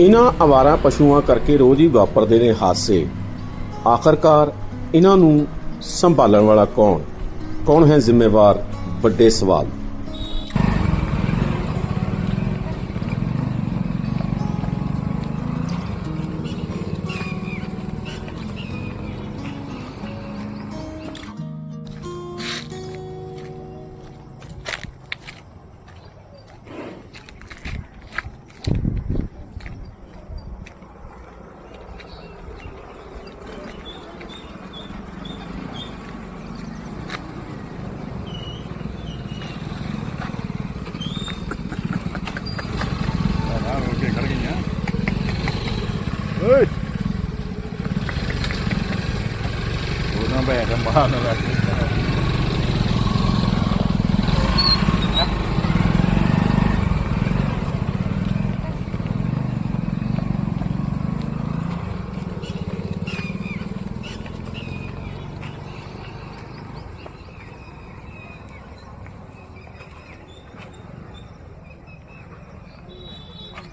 ਇਹਨਾਂ ਆਵਾਰਾ ਪਸ਼ੂਆਂ ਕਰਕੇ ਰੋਜ਼ ਹੀ ਵਾਪਰਦੇ ਨੇ ਹਾਦਸੇ। ਆਖਰਕਾਰ ਇਹਨਾਂ ਨੂੰ ਸੰਭਾਲਣ ਵਾਲਾ ਕੌਣ? ਕੌਣ ਹੈ ਜ਼ਿੰਮੇਵਾਰ? ਵੱਡੇ ਸਵਾਲ। Ui. Ủa nó bè cái bao nó bè.